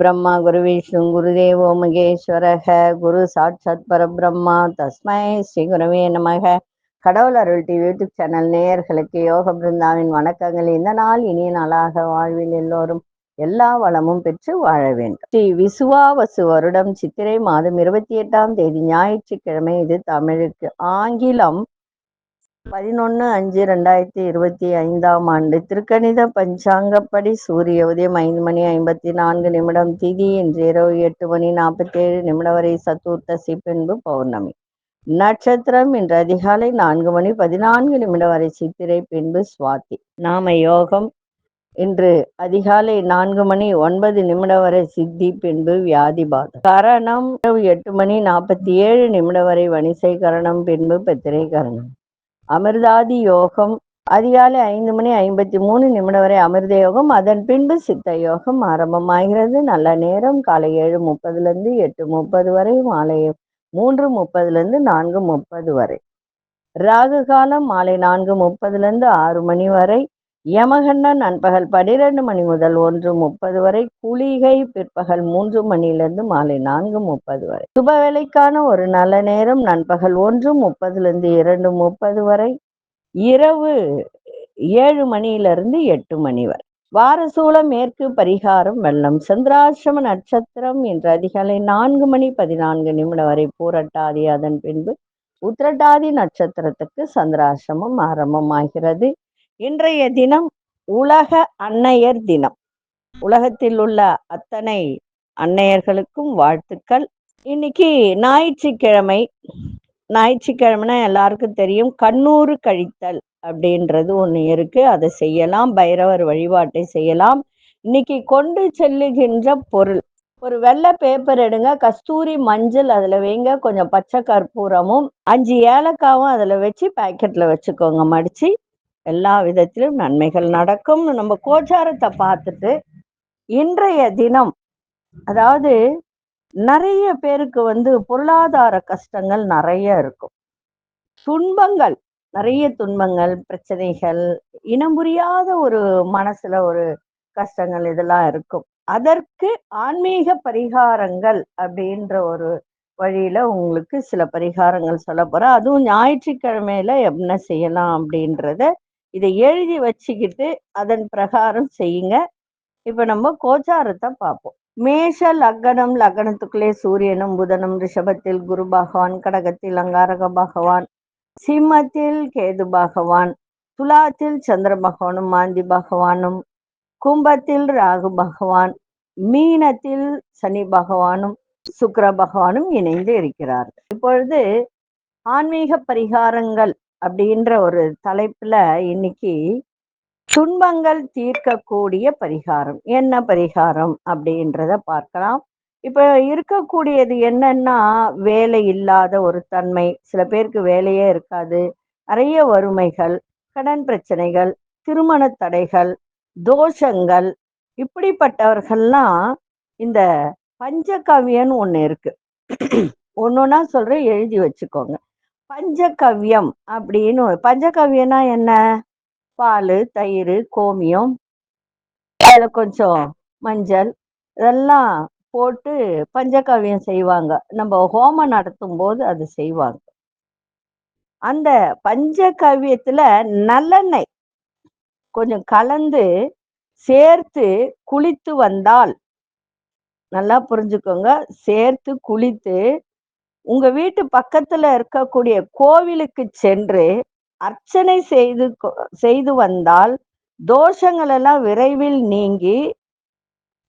பிரம்மா குரு விஷ்ணு குருதேவோ மகேஸ்வரக குரு சாட்சாத் பரபிரம்மா தஸ்மை ஸ்ரீ குருவே நமக கடவுள் அருள் டிவி யூடியூப் சேனல் நேயர்களுக்கு யோக பிருந்தாவின் வணக்கங்கள். இந்த நாள் இனிய நாளாக வாழ்வில் எல்லோரும் எல்லா வளமும் பெற்று வாழ வேண்டும். ஸ்ரீ விசுவாவசு வருடம் சித்திரை மாதம் இருபத்தி எட்டாம் தேதி ஞாயிற்றுக்கிழமை. இது தமிழுக்கு ஆங்கிலம் பதினொன்று அஞ்சு ரெண்டாயிரத்தி இருபத்தி ஐந்தாம் ஆண்டு திருக்கணித பஞ்சாங்கப்படி சூரிய உதயம் ஐந்து மணி ஐம்பத்தி நான்கு நிமிடம் திதி இன்று இரவு எட்டு மணி நாற்பத்தி ஏழு நிமிடம் வரை சத்துர்த்தசி பின்பு பௌர்ணமி. நட்சத்திரம் இன்று அதிகாலை நான்கு மணி பதினான்கு நிமிடம் வரை சித்திரை பின்பு சுவாதி. நாம யோகம் இன்று அதிகாலை நான்கு மணி ஒன்பது நிமிடம் வரை சித்தி பின்பு வியாதிபாதம் கரணம் இரவு எட்டு மணி நாற்பத்தி ஏழு நிமிடம் வரை வணிசை கரணம் பின்பு பத்திரை கரணம். அமிர்தாதி யோகம் அதிகாலை ஐந்து மணி ஐம்பத்தி மூணு நிமிடம் வரை அமிர்த யோகம் அதன் பின்பு சித்த யோகம் ஆரம்பமாகிறது. நல்ல நேரம் காலை ஏழு முப்பதுலேருந்து எட்டு முப்பது வரை மாலை மூன்று முப்பதுலேருந்து நான்கு முப்பது வரை. ராகு காலம் மாலை நான்கு முப்பதுலேருந்து ஆறு மணி வரை. யமகண்டன் நண்பகல் பனிரெண்டு மணி முதல் ஒன்று முப்பது வரை குளிகை பிற்பகல் மூன்று மணியிலிருந்து மாலை நான்கு முப்பது வரை. சுப வேலைக்கான ஒரு நல்ல நேரம் நண்பகல் ஒன்று முப்பதுலேருந்து இரண்டு முப்பது வரை இரவு ஏழு மணியிலிருந்து எட்டு மணி வரை. வாரசூல மேற்கு பரிகாரம் வெள்ளம் சந்திராசிரம நட்சத்திரம் இன்று அதிகாலை நான்கு மணி பதினான்கு நிமிடம் வரை பூரட்டாதி அதன் பின்பு உத்திரட்டாதி நட்சத்திரத்துக்கு சந்திராசிரமம் ஆரம்பமாகிறது. இன்றைய தினம் உலக அன்னையர் தினம். உலகத்தில் உள்ள அத்தனை அன்னையர்களுக்கும் வாழ்த்துக்கள். இன்னைக்கு ஞாயிற்றுக்கிழமை ஞாயிற்றுக்கிழமைனா எல்லாருக்கும் தெரியும் கண்ணூறு கழித்தல் அப்படின்றது ஒன்று இருக்கு. அதை செய்யலாம் பைரவர் வழிபாட்டை செய்யலாம். இன்னைக்கு கொண்டு செல்லுகின்ற பொருள். ஒரு வெள்ளை பேப்பர் எடுங்க கஸ்தூரி மஞ்சள் அதில் வைங்க கொஞ்சம் பச்சை கற்பூரமும் அஞ்சு ஏலக்காவும் அதில் வச்சு பேக்கெட்டில் வச்சுக்கோங்க மடித்து எல்லா விதத்திலும் நன்மைகள் நடக்கும். நம்ம கோச்சாரத்தை பார்த்துட்டு இன்றைய தினம் அதாவது நிறைய பேருக்கு வந்து பொருளாதார கஷ்டங்கள் நிறைய இருக்கும். துன்பங்கள் நிறைய துன்பங்கள் பிரச்சனைகள் இனம் புரியாத ஒரு மனசுல ஒரு கஷ்டங்கள் இதெல்லாம் இருக்கும். அதற்கு ஆன்மீக பரிகாரங்கள் அப்படின்ற ஒரு வழியில உங்களுக்கு சில பரிகாரங்கள் சொல்ல போறேன். அதுவும் ஞாயிற்றுக்கிழமையில என்ன செய்யலாம் அப்படின்றத இதை எழுதி வச்சுக்கிட்டு அதன் பிரகாரம் செய்யுங்க. இப்ப நம்ம கோச்சாரத்தை பார்ப்போம். மேஷ லக்னம் லக்னத்துக்குள்ளே சூரியனும் புதனும் ரிஷபத்தில் குரு பகவான் கடகத்தில் அங்காரக பகவான் சிம்மத்தில் கேது பகவான் துலாத்தில் சந்திர பகவானும் மாந்தி பகவானும் கும்பத்தில் ராகு பகவான் மீனத்தில் சனி பகவானும் சுக்கர பகவானும் இணைந்து இருக்கிறார்கள். இப்பொழுது ஆன்மீக பரிகாரங்கள் அப்படின்ற ஒரு தலைப்புல இன்னைக்கு துன்பங்கள் தீர்க்கக்கூடிய பரிகாரம். என்ன பரிகாரம் அப்படின்றத பார்க்கலாம். இப்ப இருக்கக்கூடியது என்னன்னா வேலை இல்லாத ஒரு தன்மை. சில பேருக்கு வேலையே இருக்காது. நிறைய வறுமைகள் கடன் பிரச்சனைகள் திருமண தடைகள் தோஷங்கள். இப்படிப்பட்டவர்கள்லாம் இந்த பஞ்சகவியன்னு ஒன்று இருக்கு. ஒன்றா சொல்கிறேன் எழுதி வச்சுக்கோங்க. பஞ்சகவ்யம் அப்படின்னு பஞ்சகவ்யம்னா என்ன? பால் தயிர் கோமியம் அதில் கொஞ்சம் மஞ்சள் இதெல்லாம் போட்டு பஞ்சகவ்யம் செய்வாங்க. நம்ம ஹோமம் நடத்தும் போது அது செய்வாங்க. அந்த பஞ்சகவ்யத்துல நல்லெண்ணெய் கொஞ்சம் கலந்து சேர்த்து குளித்து வந்தால் நல்லா புரிஞ்சுக்கோங்க சேர்த்து குளித்து உங்க வீட்டு பக்கத்துல இருக்கக்கூடிய கோவிலுக்கு சென்று அர்ச்சனை செய்து செய்து வந்தால் தோஷங்கள் எல்லாம் விரைவில் நீங்கி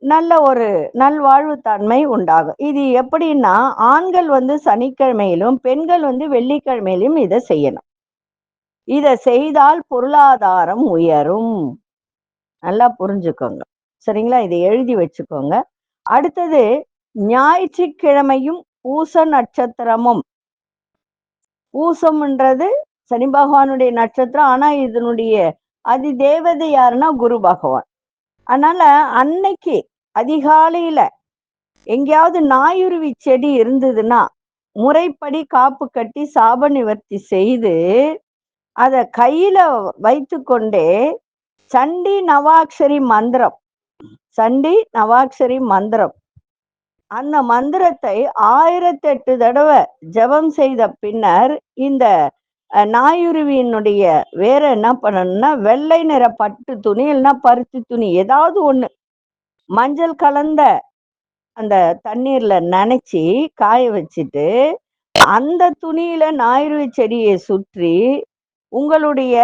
நல்ல ஒரு நல்வாழ்வு தன்மை உண்டாகும். இது எப்படின்னா ஆண்கள் வந்து சனிக்கிழமையிலும் பெண்கள் வந்து வெள்ளிக்கிழமையிலும் இதை செய்யணும். இதை செய்தால் பொருளாதாரம் உயரும். நல்லா புரிஞ்சுக்கோங்க. சரிங்களா? இதை எழுதி வச்சுக்கோங்க. அடுத்தது ஞாயிற்றுக்கிழமையும் பூச நட்சத்திரமும் பூசம்ன்றது சனி பகவானுடைய நட்சத்திரம். ஆனா இதனுடைய அதி தேவதை யாருன்னா குரு பகவான். அதனால அன்னைக்கு அதிகாலையில எங்கேயாவது நாயுருவி செடி இருந்ததுன்னா முறைப்படி காப்பு கட்டி சாப நிவர்த்தி செய்து அதை கையில வைத்து கொண்டே சண்டி நவாக்ஷரி மந்திரம். சண்டி நவாக்ஷரி மந்திரம். அந்த மந்திரத்தை ஆயிரத்தெட்டு தடவை ஜெபம் செய்த பின்னர் இந்த நாயுருவியினுடைய வேற என்ன பண்ணணும்னா வெள்ளை நிற பட்டு துணி இல்லைன்னா பருத்தி துணி ஏதாவது ஒண்ணு. மஞ்சள் கலந்த அந்த தண்ணீர்ல நனைச்சி காய வச்சுட்டு அந்த துணியில ஞாயிறு செடியை சுற்றி உங்களுடைய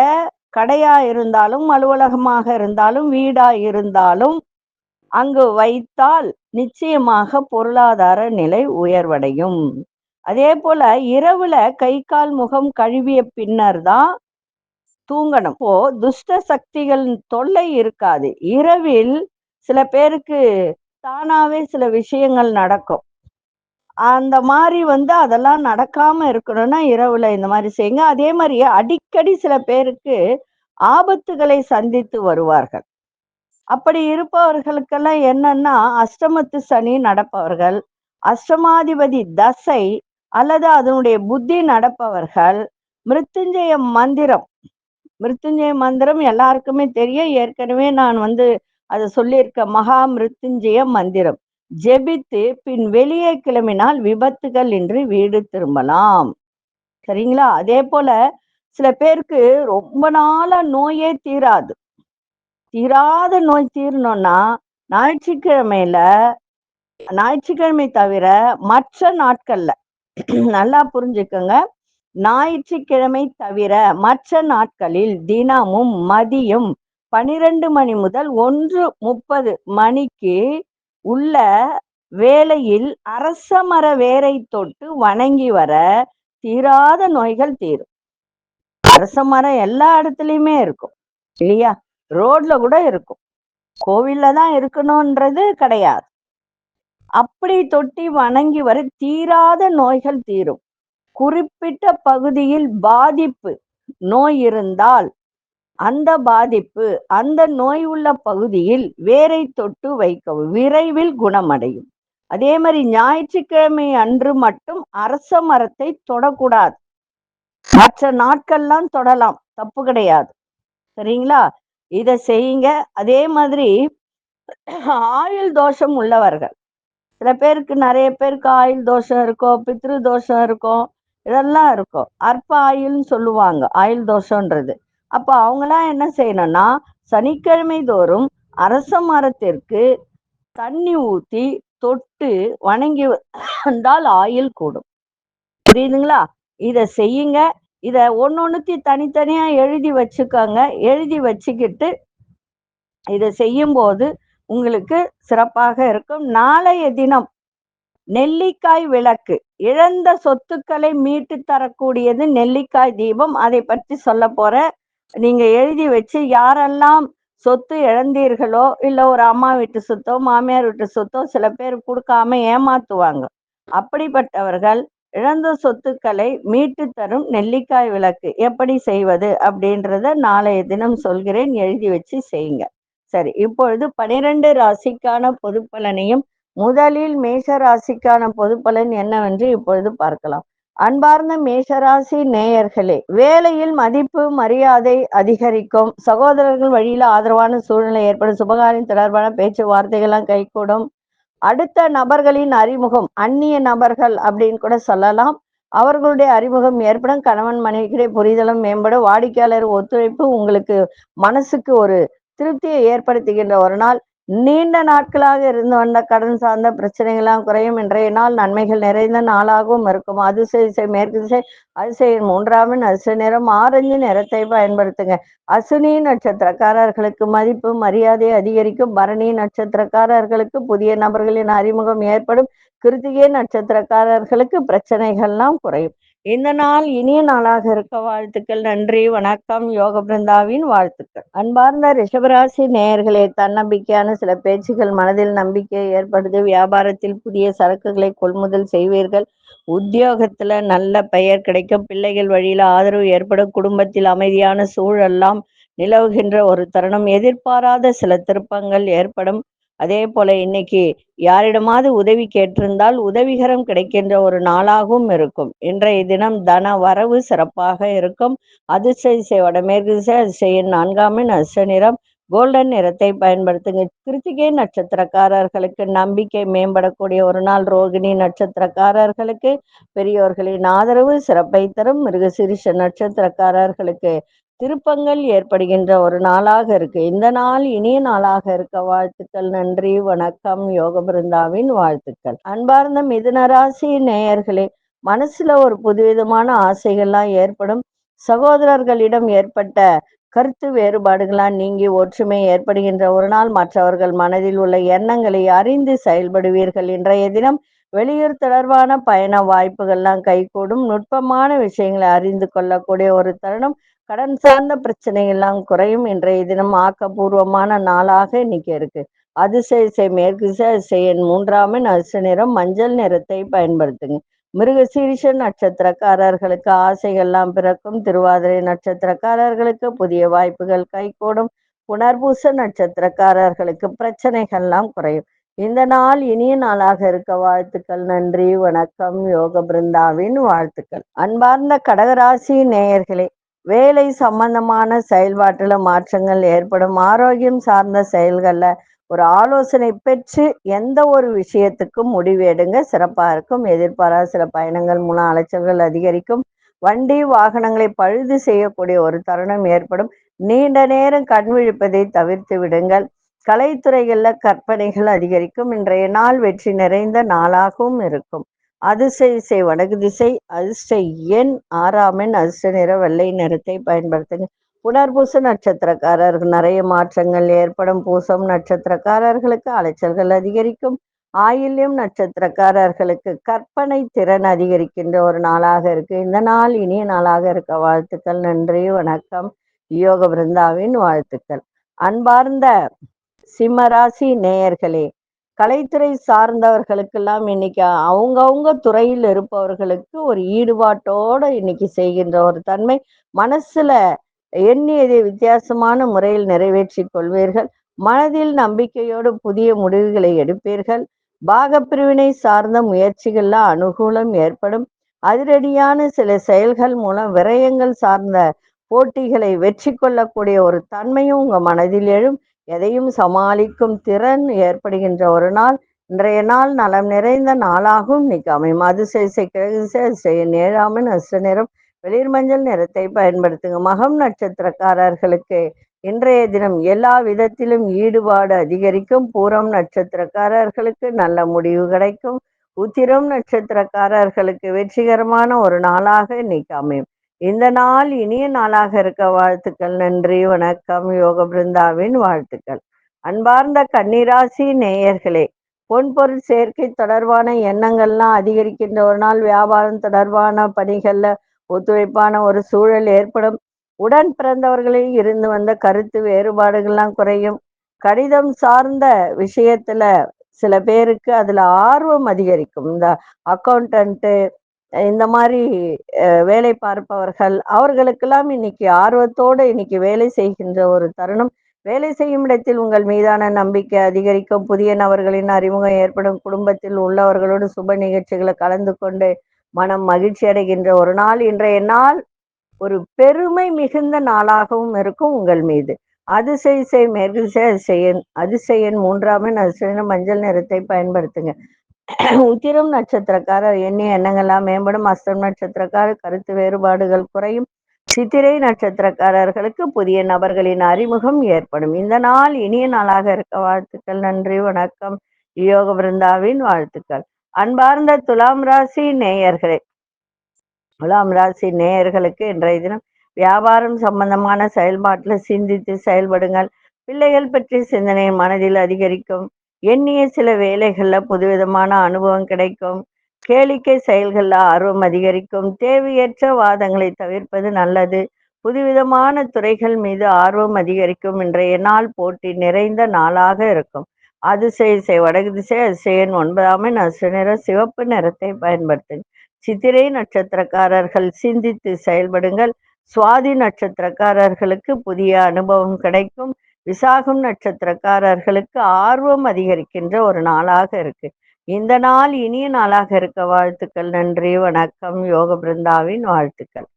கடையா இருந்தாலும் அலுவலகமாக இருந்தாலும் வீடா இருந்தாலும் அங்கு வைத்தால் நிச்சயமாக பொருளாதார நிலை உயர்வடையும். அதே போல இரவுல கை கால் முகம் கழுவிய பின்னர் தான் தூங்கணும். இப்போ துஷ்ட சக்திகள் தொல்லை இருக்காது. இரவில் சில பேருக்கு தானாவே சில விஷயங்கள் நடக்கும். அந்த மாதிரி வந்து அதெல்லாம் நடக்காம இருக்கணும்னா இரவுல இந்த மாதிரி செய்யுங்க. அதே மாதிரி அடிக்கடி சில பேருக்கு ஆபத்துகளை சந்தித்து வருவார்கள். அப்படி இருப்பவர்களுக்கெல்லாம் என்னன்னா அஷ்டமத்து சனி நடப்பவர்கள் அஷ்டமாதிபதி தசை அல்லது அதனுடைய புத்தி நடப்பவர்கள் மிருத்துஞ்சய மந்திரம். மிருத்துஞ்சய மந்திரம் எல்லாருக்குமே தெரியும். ஏற்கனவே நான் வந்து அதை சொல்லியிருக்க மகா மிருத்துஞ்சய மந்திரம். ஜெபித்து பின் வெளியே கிளம்பினால் விபத்துகள் இன்றி வீடு திரும்பலாம். சரிங்களா? அதே போல சில பேருக்கு ரொம்ப நாளா நோயே தீராது. தீராத நோய் தீரணும்னா ஞாயிற்றுக்கிழமையில ஞாயிற்றுக்கிழமை தவிர மற்ற நாட்கள்ல நல்லா புரிஞ்சுக்கோங்க. ஞாயிற்றுக்கிழமை தவிர மற்ற நாட்களில் தினமும் மதியம் பனிரெண்டு மணி முதல் ஒன்று முப்பது மணிக்கு உள்ள வேளையில் அரச மர வேரை தொட்டு வணங்கி வர தீராத நோய்கள் தீரும். அரச மரம் எல்லா இடத்துலயுமே இருக்கும் இல்லையா? ரோட்ல கூட இருக்கும். கோவில்ல தான் இருக்கணும்ன்றது கிடையாது. அப்படி தொட்டி வணங்கி வர தீராத நோய்கள் தீரும். குறிப்பிட்ட பகுதியில் பாதிப்பு நோய் இருந்தால் அந்த பாதிப்பு அந்த நோய் உள்ள பகுதியில் வேரை தொட்டு வைக்கவும் விரைவில் குணமடையும். அதே மாதிரி ஞாயிற்றுக்கிழமை அன்று மட்டும் அரச மரத்தை தொடக்கூடாது. மற்ற நாட்கள்லாம் தொடலாம். தப்பு கிடையாது. சரிங்களா? இதை செய்யுங்க. அதே மாதிரி ஆயுள் தோஷம் உள்ளவர்கள். சில பேருக்கு நிறைய பேருக்கு ஆயுள் தோஷம் இருக்கும் பித்ரு தோஷம் இருக்கும் இதெல்லாம் இருக்கும். அற்ப ஆயுள்னு சொல்லுவாங்க ஆயுள் தோஷம்ன்றது. அப்போ அவங்களாம் என்ன செய்யணும்னா சனிக்கிழமை தோறும் அரச மரத்திற்கு தண்ணி ஊற்றி தொட்டு வணங்கி வந்தால் ஆயில் கூடும். புரியுதுங்களா? இதை செய்யுங்க. இத ஒன்னொன்னுத்தி தனித்தனியா எழுதி வச்சுக்கோங்க. எழுதி வச்சுக்கிட்டு இதை செய்யும்போது உங்களுக்கு சிறப்பாக இருக்கும். நாளைய தினம் நெல்லிக்காய் விளக்கு இழந்த சொத்துக்களை மீட்டு தரக்கூடியது நெல்லிக்காய் தீபம். அதை பற்றி சொல்ல போற நீங்க எழுதி வச்சு யாரெல்லாம் சொத்து இழந்தீர்களோ இல்ல ஒரு அம்மா வீட்டு சொத்தோ மாமியார் வீட்டு சொத்தோ சில பேர் கொடுக்காம ஏமாத்துவாங்க. அப்படிப்பட்டவர்கள் இழந்த சொத்துக்களை மீட்டு தரும் நெல்லிக்காய் விளக்கு எப்படி செய்வது அப்படின்றத நாளைய தினம் சொல்கிறேன். எழுதி வச்சு செய்யுங்க. சரி இப்பொழுது பனிரெண்டு ராசிக்கான பொது பலனையும் முதலில் மேஷ ராசிக்கான பொது பலன் என்னவென்று இப்பொழுது பார்க்கலாம். அன்பார்ந்த மேஷராசி நேயர்களே வேலையில் மதிப்பு மரியாதை அதிகரிக்கும். சகோதரர்கள் வழியில ஆதரவான சூழ்நிலை ஏற்படும். சுபகாரியம் தொடர்பான பேச்சுவார்த்தைகள்லாம் கைகூடும். அடுத்த நபர்களின் அறிமுகம் அந்நிய நபர்கள் அப்படின்னு கூட சொல்லலாம். அவர்களுடைய அறிமுகம் ஏற்படும் கணவன் மனைவிக்கிடையே புரிதலும் மேம்படும் வாடிக்கையாளர் ஒத்துழைப்பு உங்களுக்கு மனசுக்கு ஒரு திருப்தியை ஏற்படுத்துகின்ற ஒரு நாள். நீண்ட நாட்களாக இருந்து வந்த கடன் சார்ந்த பிரச்சனைகள்லாம் குறையும். இன்றைய நாள் நன்மைகள் நிறைந்த நாளாகவும் இருக்கும். அதிசய திசை மேற்கு திசை அதிசயின் மூன்றாமின் அசு நிறம் ஆரஞ்சு நிறத்தை பயன்படுத்துங்க. அசுனி நட்சத்திரக்காரர்களுக்கு மதிப்பு மரியாதை அதிகரிக்கும். பரணி நட்சத்திரக்காரர்களுக்கு புதிய நபர்களின் அறிமுகம் ஏற்படும். கிருத்திகை நட்சத்திரக்காரர்களுக்கு பிரச்சனைகள்லாம் குறையும். இந்த நாள் இனிய நாளாக இருக்க வாழ்த்துக்கள் நன்றி வணக்கம் யோக பிருந்தாவின் வாழ்த்துக்கள். அன்பார்ந்த ரிஷபராசி நேயர்களே தன்னம்பிக்கையான சில பேச்சுகள் மனதில் நம்பிக்கை ஏற்படுது வியாபாரத்தில் புதிய சரக்குகளை கொள்முதல் செய்வீர்கள். உத்தியோகத்துல நல்ல பெயர் கிடைக்கும் பிள்ளைகள் வழியில ஆதரவு ஏற்படும் குடும்பத்தில் அமைதியான சூழல்லாம் நிலவுகின்ற ஒரு தருணம். எதிர்பாராத சில திருப்பங்கள் ஏற்படும். அதே போல இன்னைக்கு யாரிடமாவது உதவி கேட்டிருந்தால் உதவிகரம் கிடைக்கின்ற ஒரு நாளாகவும் இருக்கும். இன்றைய தினம் தன வரவு சிறப்பாக இருக்கும். அதிர்ஷ்ட திசை வடமேற்கு திசை அதிசயின் எண் நான்காம் நிறம். கோல்டன் நிறத்தை பயன்படுத்துங்க. கிருத்திகை நட்சத்திரக்காரர்களுக்கு நம்பிக்கை மேம்படக்கூடிய ஒரு நாள் ரோகிணி நட்சத்திரக்காரர்களுக்கு. பெரியோர்களின் ஆதரவு சிறப்பை தரும் மிருகசிரிஷ நட்சத்திரக்காரர்களுக்கு திருப்பங்கள் ஏற்படுகின்ற ஒரு நாளாக இருக்கு. இந்த நாள் இனிய நாளாக இருக்க வாழ்த்துக்கள் நன்றி வணக்கம் யோக பிருந்தாவின் வாழ்த்துக்கள். அன்பார்ந்த மிதுனராசி நேயர்களே மனசுல ஒரு புதுவிதமான ஆசைகள்லாம் ஏற்படும். சகோதரர்களிடம் ஏற்பட்ட கருத்து வேறுபாடுகளால் நீங்கி ஒற்றுமை ஏற்படுகின்ற ஒரு நாள். மற்றவர்கள் மனதில் உள்ள எண்ணங்களை அறிந்து செயல்படுவீர்கள். இன்றைய தினம் வெளியூர் தொடர்பான பயண வாய்ப்புகள்லாம் கைகூடும். நுட்பமான விஷயங்களை அறிந்து கொள்ளக்கூடிய ஒரு தருணம். கடன் சார்ந்த பிரச்சனை எல்லாம் குறையும். இன்றைய தினம் ஆக்கப்பூர்வமான நாளாக இன்னைக்கு இருக்கு. அதிசய மேற்கு செய்யன் மூன்றாமின் அரிசி நிறம் மஞ்சள் நிறத்தை பயன்படுத்துங்க. மிருகசீரிஷ நட்சத்திரக்காரர்களுக்கு ஆசைகள்லாம் பிறக்கும். திருவாதிரை நட்சத்திரக்காரர்களுக்கு புதிய வாய்ப்புகள் கைகூடும். புனர்பூச நட்சத்திரக்காரர்களுக்கு பிரச்சனைகள்லாம் குறையும். இந்த நாள் இனிய நாளாக இருக்க வாழ்த்துக்கள் நன்றி வணக்கம். யோக பிருந்தாவின் வாழ்த்துக்கள். அன்பார்ந்த கடகராசி நேயர்களே வேலை சம்பந்தமான செயல்பாட்டில் மாற்றங்கள் ஏற்படும். ஆரோக்கியம் சார்ந்த செயல்களில் ஒரு ஆலோசனை பெற்று எந்த ஒரு விஷயத்துக்கும் முடிவு எடுங்க. சிறப்பாக இருக்கும். எதிர்பாராத சில பயணங்கள் மூலம் அலைச்சல்கள் அதிகரிக்கும். வண்டி வாகனங்களை பழுது செய்யக்கூடிய ஒரு தருணம் ஏற்படும். நீண்ட நேரம் கண் விழிப்பதை தவிர்த்து விடுங்கள். கலைத்துறைகளில் கற்பனைகள் அதிகரிக்கும். இன்றைய நாள் வெற்றி நிறைந்த நாளாகவும் இருக்கும். அதிசய வடக்கு திசை அதிர்ஷ்ட எண் ஆறாம் எண் அதிர்ஷ்ட நிற வெள்ளை நிறத்தை பயன்படுத்துங்க. புனர்பூச நட்சத்திரக்காரர்கள் நிறைய மாற்றங்கள் ஏற்படும். பூசம் நட்சத்திரக்காரர்களுக்கு அலைச்சல்கள் அதிகரிக்கும். ஆயில்யம் நட்சத்திரக்காரர்களுக்கு கற்பனை திறன் அதிகரிக்கின்ற ஒரு நாளாக இருக்கு. இந்த நாள் இனிய நாளாக இருக்க. வாழ்த்துக்கள் நன்றி வணக்கம். யோக பிருந்தாவின் வாழ்த்துக்கள். அன்பார்ந்த சிம்மராசி நேயர்களே கலைத்துறை சார்ந்தவர்களுக்கெல்லாம் இன்னைக்கு அவங்கவுங்க துறையில் இருப்பவர்களுக்கு ஒரு ஈடுபாட்டோட இன்னைக்கு செய்கின்ற ஒரு தன்மை. மனசுல எண்ணியதை வித்தியாசமான முறையில் நிறைவேற்றி கொள்வீர்கள். மனதில் நம்பிக்கையோடு புதிய முடிவுகளை எடுப்பீர்கள். பாகப்பிரிவினை சார்ந்த முயற்சிகள்ல அனுகூலம் ஏற்படும். அதிரடியான சில செயல்கள் மூலம் விரயங்கள் சார்ந்த போட்டிகளை வெற்றி கொள்ளக்கூடிய ஒரு தன்மையும் உங்க மனதில் எழும். எதையும் சமாளிக்கும் திறன் ஏற்படுகின்ற ஒரு நாள். இன்றைய நாள் நலம் நிறைந்த நாளாகவும் இன்னைக்கு அமையும் அதிசய கிழகு நேராமன் அச நிறம். வெளிர் மஞ்சள் நிறத்தை பயன்படுத்துங்க. மகம் நட்சத்திரக்காரர்களுக்கு இன்றைய தினம் எல்லா விதத்திலும் ஈடுபாடு அதிகரிக்கும். பூரம் நட்சத்திரக்காரர்களுக்கு நல்ல முடிவு கிடைக்கும். உத்திரம் நட்சத்திரக்காரர்களுக்கு வெற்றிகரமான ஒரு நாளாக இன்னைக்கு அமையும். இந்த நாள் இனிய நாளாக இருக்க வாழ்த்துக்கள் நன்றி வணக்கம் யோக பிருந்தாவின் வாழ்த்துக்கள். அன்பார்ந்த கன்னிராசி நேயர்களே பொன்பொருள் சேர்க்கை தொடர்பான எண்ணங்கள்லாம் அதிகரிக்கின்ற ஒரு நாள். வியாபாரம் தொடர்பான பணிகள்ல ஒத்துழைப்பான ஒரு சூழல் ஏற்படும். உடன் பிறந்தவர்களில் இருந்து வந்த கருத்து வேறுபாடுகள்லாம் குறையும். கடிதம் சார்ந்த விஷயத்துல சில பேருக்கு அதுல ஆர்வம் அதிகரிக்கும். இந்த அக்கௌண்டன்ட்டு இந்த மாதிரி வேலை பார்ப்பவர்கள் அவர்களுக்கெல்லாம் இன்னைக்கு ஆர்வத்தோடு இன்னைக்கு வேலை செய்கின்ற ஒரு தருணம். வேலை செய்யும் இடத்தில் உங்கள் மீதான நம்பிக்கை அதிகரிக்கும். புதிய நபர்களின் அறிமுகம் ஏற்படும். குடும்பத்தில் உள்ளவர்களோடு சுப நிகழ்ச்சிகளை கலந்து கொண்டு மனம் மகிழ்ச்சி அடைகின்ற ஒரு நாள். இன்றைய நாள் ஒரு பெருமை மிகுந்த நாளாகவும் இருக்கும் உங்கள் மீது. அதிசய செய் மேற்கிசை அதிசயன் அதிசயன் மூன்றாம் அதிசயன் மஞ்சள் நிறத்தை பயன்படுத்துங்க. உத்திரம் நட்சத்திரக்காரர் எண்ணிய எண்ணங்கள்லாம் மேம்படும். அஸ்தம் நட்சத்திரக்காரர் கருத்து வேறுபாடுகள் குறையும். சித்திரை நட்சத்திரக்காரர்களுக்கு புதிய நபர்களின் அறிமுகம் ஏற்படும். இந்த நாள் இனிய நாளாக இருக்க வாழ்த்துக்கள். நன்றி வணக்கம். யோக பிருந்தாவின் வாழ்த்துக்கள். அன்பார்ந்த துலாம் ராசி நேயர்களே துலாம் ராசி நேயர்களுக்கு இன்றைய தினம் வியாபாரம் சம்பந்தமான செயல்பாட்டில் சிந்தித்து செயல்படுங்கள். பிள்ளைகள் பற்றி சிந்தனை மனதில் அதிகரிக்கும். எண்ணிய சில வேலைகளில் புதுவிதமான அனுபவம் கிடைக்கும். கேளிக்கை செயல்களில் ஆர்வம் அதிகரிக்கும். தேவையற்ற வாதங்களை தவிர்ப்பது நல்லது. புதுவிதமான துறைகள் மீது ஆர்வம் அதிகரிக்கும். இன்றைய நாள் போட்டி நிறைந்த நாளாக இருக்கும். அதிசய வடகு திசை அதிசயன் ஒன்பதாம் நசு நிற சிவப்பு நிறத்தை பயன்படுத்துங்க சித்திரை நட்சத்திரக்காரர்கள் சிந்தித்து செயல்படுங்கள். சுவாதி நட்சத்திரக்காரர்களுக்கு புதிய அனுபவம் கிடைக்கும். விசாகம் நட்சத்திரக்காரர்களுக்கு ஆர்வம் அதிகரிக்கின்ற ஒரு நாளாக இருக்கு. இந்த நாள் இனிய நாளாக இருக்க வாழ்த்துக்கள் நன்றி வணக்கம் யோக பிருந்தாவின் வாழ்த்துக்கள்.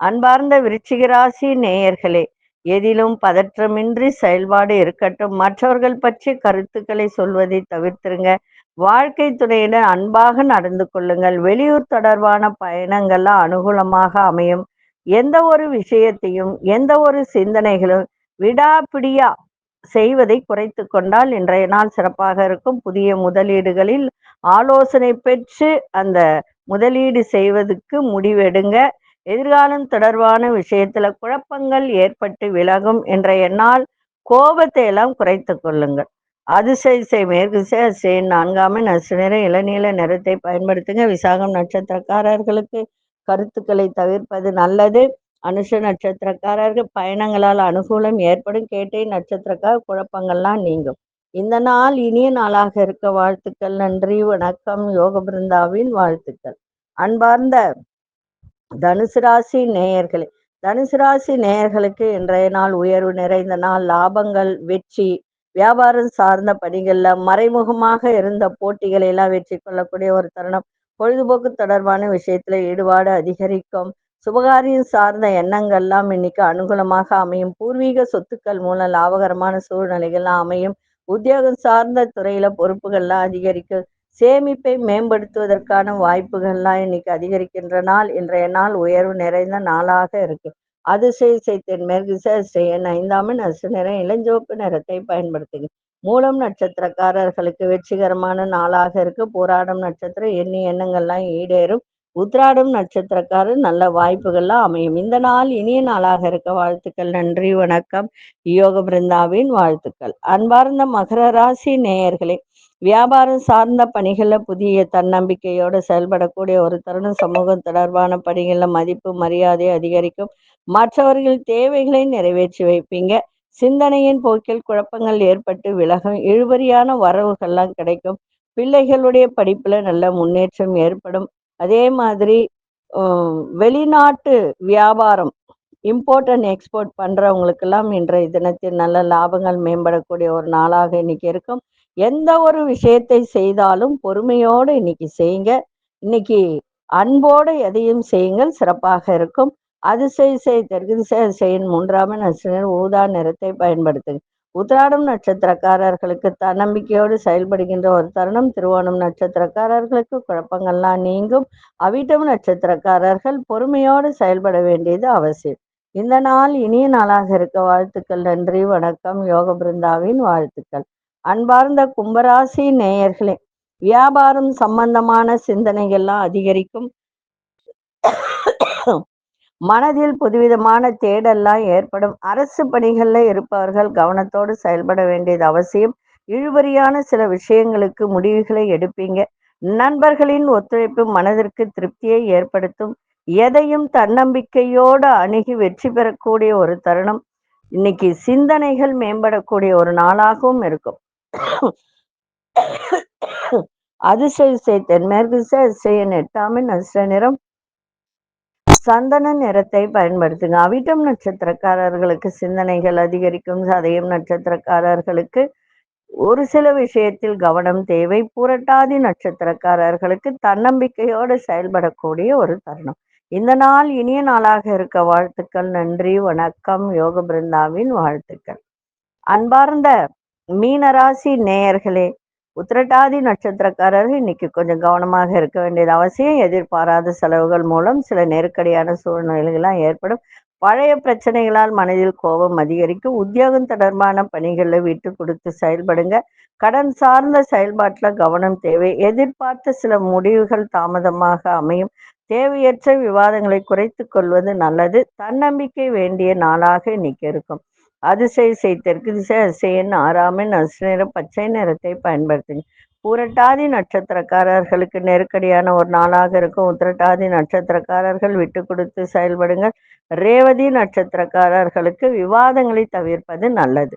அன்பார்ந்த விருச்சிகராசி நேயர்களே எதிலும் பதற்றமின்றி செயல்பாடு இருக்கட்டும். மற்றவர்கள் பற்றி கருத்துக்களை சொல்வதை தவிர்த்துருங்க. வாழ்க்கை துணையினர் அன்பாக நடந்து கொள்ளுங்கள். வெளியூர் தொடர்பான பயணங்கள்லாம் அனுகூலமாக அமையும். எந்த ஒரு விஷயத்தையும் எந்த ஒரு சிந்தனைகளும் விடாப்பிடியா செய்வதை குறைத்து கொண்டால் இன்றைய நாள் சிறப்பாக இருக்கும். புதிய முதலீடுகளில் ஆலோசனை பெற்று அந்த முதலீடு செய்வதற்கு முடிவெடுங்க. எதிர்காலம் தொடர்பான விஷயத்துல குழப்பங்கள் ஏற்பட்டு விலகும். இன்றைய நாள் கோபத்தை எல்லாம் குறைத்து கொள்ளுங்கள். அதிசயிசை மேற்கு திசை நான்காம நசுநிற இளநீல நிறத்தை பயன்படுத்துங்க. விசாகம் நட்சத்திரக்காரர்களுக்கு கருத்துக்களை தவிர்ப்பது நல்லது. அனுஷ நட்சத்திரக்காரர்கள் பயணங்களால் அனுகூலம் ஏற்படும். கேட்டை நட்சத்திரக்கார குழப்பங்கள்லாம் நீங்கும். இந்த நாள் இனிய நாளாக இருக்க வாழ்த்துக்கள். நன்றி வணக்கம். யோக பிருந்தாவின் வாழ்த்துக்கள். அன்பார்ந்த தனுசு ராசி நேயர்களே தனுசு ராசி நேயர்களுக்கு இன்றைய நாள் உயர்வு நிறைந்த நாள். லாபங்கள் வெற்றி வியாபாரம் சார்ந்த பணிகள்ல மறைமுகமாக இருந்த போட்டிகளை எல்லாம் வெற்றி கொள்ளக்கூடிய ஒரு தருணம். பொழுதுபோக்கு தொடர்பான விஷயத்துல ஈடுபாடு அதிகரிக்கும். சுபகாரியம் சார்ந்த எண்ணங்கள்லாம் இன்னைக்கு அனுகூலமாக அமையும். பூர்வீக சொத்துக்கள் மூலம் லாபகரமான சூழ்நிலைகள்லாம் அமையும். உத்தியோகம் சார்ந்த துறையில பொறுப்புகள்லாம் அதிகரிக்கும் சேமிப்பை மேம்படுத்துவதற்கான வாய்ப்புகள்லாம் இன்னைக்கு அதிகரிக்கின்ற நாள் இன்றைய நாள் உயர்வு நிறைந்த நாளாக இருக்கு. அதிசய செய்தேன் மேற்கு செய்யன் ஐந்தாமின் அசு நிறம் இளஞ்சோப்பு நிறத்தை பயன்படுத்துங்க மூலம் நட்சத்திரக்காரர்களுக்கு வெற்றிகரமான நாளாக இருக்கு. போராடும் நட்சத்திரம் எண்ணி எண்ணங்கள்லாம் ஈடேறும். உத்ராடம் நட்சத்திரக்காரர் நல்ல வாய்ப்புகள்லாம் அமையும். இந்த நாள் இனிய நாளாக இருக்க வாழ்த்துக்கள். நன்றி வணக்கம். யோக பிருந்தாவின் வாழ்த்துக்கள். அன்பார்ந்த மகர ராசி நேயர்களே வியாபாரம் சார்ந்த பணிகளில் புதிய தன்னம்பிக்கையோடு செயல்படக்கூடிய ஒரு தருணம். சமூகம் தொடர்பான பணிகளில் மதிப்பு மரியாதை அதிகரிக்கும். மற்றவர்கள் தேவைகளை நிறைவேற்றி வைப்பீங்க. சிந்தனையின் போக்கில் குழப்பங்கள் ஏற்பட்டு விலகும். இழுபறியான வரவுகள்லாம் கிடைக்கும். பிள்ளைகளுடைய படிப்புல நல்ல முன்னேற்றம் ஏற்படும். அதே மாதிரி வெளிநாட்டு வியாபாரம் இம்போர்ட் அண்ட் எக்ஸ்போர்ட் பண்ணுறவங்களுக்கெல்லாம் இன்றைய தினத்தில் நல்ல லாபங்கள் மேம்படக்கூடிய ஒரு நாளாக இன்னைக்கு இருக்கும். எந்த ஒரு விஷயத்தை செய்தாலும் பொறுமையோடு இன்னைக்கு செய்யுங்க. இன்னைக்கு அன்போடு எதையும் செய்யுங்கள். சிறப்பாக இருக்கும். அது செய் தெற்கு திசை அதிசயின் மூன்றாம் நசினர் ஊதா நிறத்தை பயன்படுத்துங்க. உத்திராடம் நட்சத்திரக்காரர்களுக்கு தன்னம்பிக்கையோடு செயல்படுகின்ற ஒரு தருணம். திருவோணம் நட்சத்திரக்காரர்களுக்கு குழப்பங்கள்லாம் நீங்கும். அவிட்டம் நட்சத்திரக்காரர்கள் பொறுமையோடு செயல்பட வேண்டியது அவசியம். இந்த நாள் இனிய நாளாக இருக்க வாழ்த்துக்கள் நன்றி வணக்கம். யோக பிருந்தாவின் வாழ்த்துக்கள். அன்பார்ந்த கும்பராசி நேயர்களே வியாபாரம் சம்பந்தமான சிந்தனைகள்லாம் அதிகரிக்கும். மனதில் புதுவிதமான தேடல்லாம் ஏற்படும். அரசு பணிகளில் இருப்பவர்கள் கவனத்தோடு செயல்பட வேண்டியது அவசியம். இழுபறியான சில விஷயங்களுக்கு முடிவுகளை எடுப்பீங்க. நண்பர்களின் ஒத்துழைப்பு மனதிற்கு திருப்தியை ஏற்படுத்தும். எதையும் தன்னம்பிக்கையோடு அணுகி வெற்றி பெறக்கூடிய ஒரு தருணம். இன்னைக்கு சிந்தனைகள் மேம்படக்கூடிய ஒரு நாளாகவும் இருக்கும். அதிசய தென்மேற்கு அதிசயன் எட்டாமின் அசிர நிறம். சந்தன நிறத்தை பயன்படுத்துங்க. அவிட்டம் நட்சத்திரக்காரர்களுக்கு சிந்தனைகள் அதிகரிக்கும் சதயம் நட்சத்திரக்காரர்களுக்கு ஒரு சில விஷயத்தில் கவனம் தேவை. புரட்டாதி நட்சத்திரக்காரர்களுக்கு தன்னம்பிக்கையோடு செயல்படக்கூடிய ஒரு தருணம். இந்த நாள் இனிய நாளாக இருக்க வாழ்த்துக்கள். நன்றி வணக்கம். யோக பிருந்தாவின் வாழ்த்துக்கள். அன்பார்ந்த மீனராசி நேயர்களே உத்திரட்டாதி நட்சத்திரக்காரர்கள் இன்னைக்கு கொஞ்சம் கவனமாக இருக்க வேண்டியது அவசியம். எதிர்பாராத செலவுகள் மூலம் சில நெருக்கடியான சூழ்நிலைகள்லாம் ஏற்படும். பழைய பிரச்சனைகளால் மனதில் கோபம் அதிகரிக்கும். உத்தியோகம் தொடர்பான பணிகளில் விட்டு கொடுத்து செயல்படுங்க. கடன் சார்ந்த செயல்பாட்டில் கவனம் தேவை. எதிர்பார்த்த சில முடிவுகள் தாமதமாக அமையும். தேவையற்ற விவாதங்களை குறைத்து கொள்வது நல்லது. தன்னம்பிக்கை வேண்டிய நாளாக இன்னைக்கு இருக்கும். அதிசய செய்தற்கு திசை அதிசயன் ஆறாமின் அசுநிற பச்சை நிறத்தை பயன்படுத்துங்க. பூரட்டாதி நட்சத்திரக்காரர்களுக்கு நெருக்கடியான ஒரு நாளாக இருக்கும். உத்திரட்டாதி நட்சத்திரக்காரர்கள் விட்டு கொடுத்து செயல்படுங்கள். ரேவதி நட்சத்திரக்காரர்களுக்கு விவாதங்களை தவிர்ப்பது நல்லது.